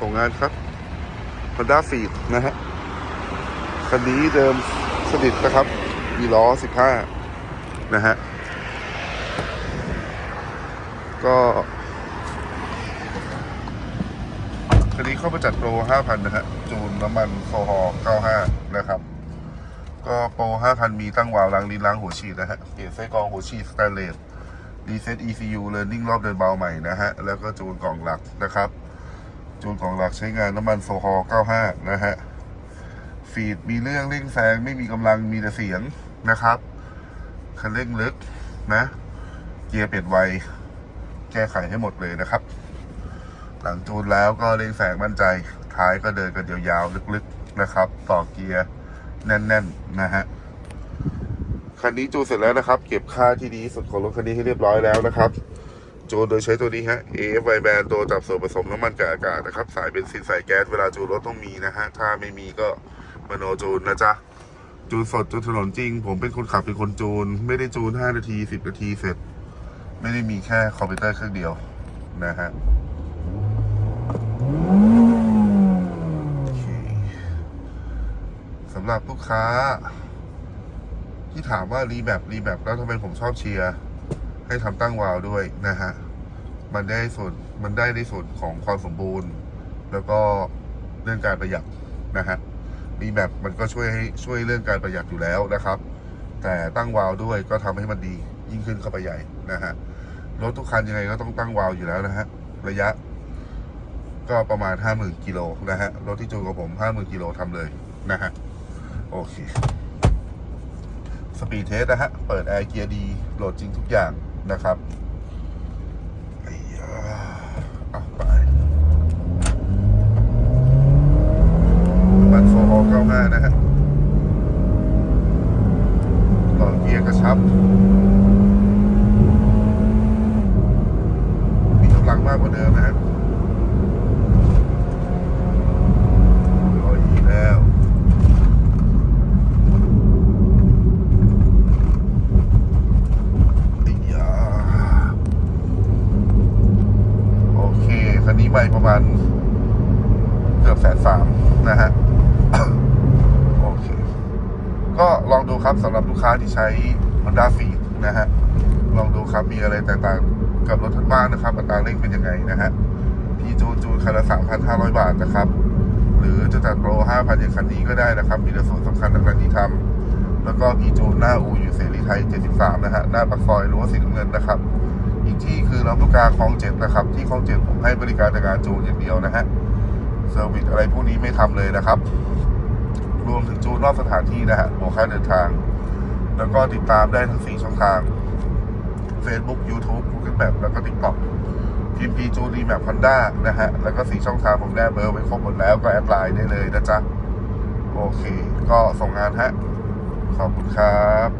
ส่งงานครับ Honda f e e d นะฮะคันนี้เดิมสนิทนะครับมีล้อ 15 นะฮะ ก็คันนี้เข้ามาจัดโปร 5,000 นะฮะ จูนน้ำมันโซฮอล์95 นะครับ ก็โปร 5,000 มีตั้งวาล์วล้างลิ้นล้างหัวฉีดนะฮะ เปลี่ยนไส้กรองหัวฉีดสแตนเลสรีเซ็ต ECU Learning รอบเดินเบาใหม่นะฮะ แล้วก็จูนกล่องหลักนะครับ จูนกล่องหลักใช้งานน้ำมันโซฮอล95 นะฮะ ฟีดมีเรื่องเร่งแซงไม่มีกำลังมีแต่เสียงนะครับคันเร่งลึกนะ เกียร์เปลี่ยนไว แก้ไขให้หมดเลยนะครับ หลังจูนแล้วก็เร่งแซงมั่นใจ ท้ายก็เดินกันยาวๆลึกๆนะครับ ต่อเกียร์แน่นๆนะฮะคันนี้จูนเสร็จแล้วนะครับ เก็บค่าที่ดีที่สุดของรถคันนี้ให้เรียบร้อยแล้วนะครับ จูนโดยใช้ตัวนี้ฮะ AFY band ตัวจับส่วนผสมน้ำมันกับอากาศนะครับ สายเบนซินสายแก๊สเวลาจูนรถต้องมีนะฮะ ถ้าไม่มีก็มโนจูนนะจ๊ะ จูนสดจูนถนนจริง ผมเป็นคนขับเป็นคนจูน ไม่ได้จูน 5 นาที 10 นาทีเสร็จ ไม่ได้มีแค่คอมพิวเตอร์เครื่องเดียวนะฮะสำหรับลูกค้า ที่ถามว่ารีแบบรีแบบแล้วทำไมผมชอบเชียร์ ให้ทำตั้งวาล์วด้วยนะฮะ มันได้ส่วนมันได้ในส่วนของความสมบูรณ์ แล้วก็เรื่องการประหยัดนะฮะ มีแบบมันก็ช่วยให้ช่วยเรื่องการประหยัดอยู่แล้วนะครับ แต่ตั้งวาล์วด้วยก็ทำให้มันดียิ่งขึ้นเข้าไปใหญ่นะฮะ รถทุกคันยังไงก็ต้องตั้งวาล์วอยู่แล้วนะฮะ ระยะ ก็ประมาณ 50,000กิโลนะฮะ รถที่จูนกับผม 50,000กิโลทำเลยนะฮะ โอเคสปีดเทสนะฮะ เปิดแอร์เกียร์ดี โหลดจริงทุกอย่าง นะครับไอ้ยาอะไปน้ำมันโฟร์95นะฮะหลอดเกียร์กระชับ มีกำลังมากกว่าเดิมนะฮะโอ้ยแล้ว ไอ้ยาโอเค คั นี้ไม่ประมาณเกือบแสนสามนะฮะโอเค ก็ลองดูครับสำหรับลูกค้าที่ใช้ Honda f e e นะฮะ ลองดูครับมีอะไรแตกต่างกับรถทันบ้านนะครับอัตราเร่งเป็นยังไงนะฮะพี่จูนจูนคันละ3,500บาทนะครับ หรือจะจัดโปร5,000อย่างคันนี้ก็ได้นะครับ มีแต่ส่วนสำคัญต่างๆที่ทำแล้วก็พี่จูนหน้าอูอยู่เสรีไทย 73 นะฮะ หน้าปากซอยรั้วสีน้ำเงินนะครับ อีกที่คือลำลูกกาคลองเจ็ดนะครับ ที่คลองเจ็ดผมให้บริการในการจูนอย่างเดียวนะฮะเซอร์วิสอะไรพวกนี้ไม่ทำเลยนะครับ รวมถึงจูนนอกสถานที่นะฮะบวกค่าเดินทาง แล้วก็ติดตามได้ทั้ง4ช่องทาง Facebook YouTube Google Map แล้วก็ TikTok พิมพ์พีจูรีแมปฮอนด้านะฮะ แล้วก็4ช่องทางผมแนบเบอร์ไว้ครบหมดแล้วก็แอดไลน์ได้เลยนะจ๊ะ โอเค ก็ส่งงานฮะ ขอบคุณครับ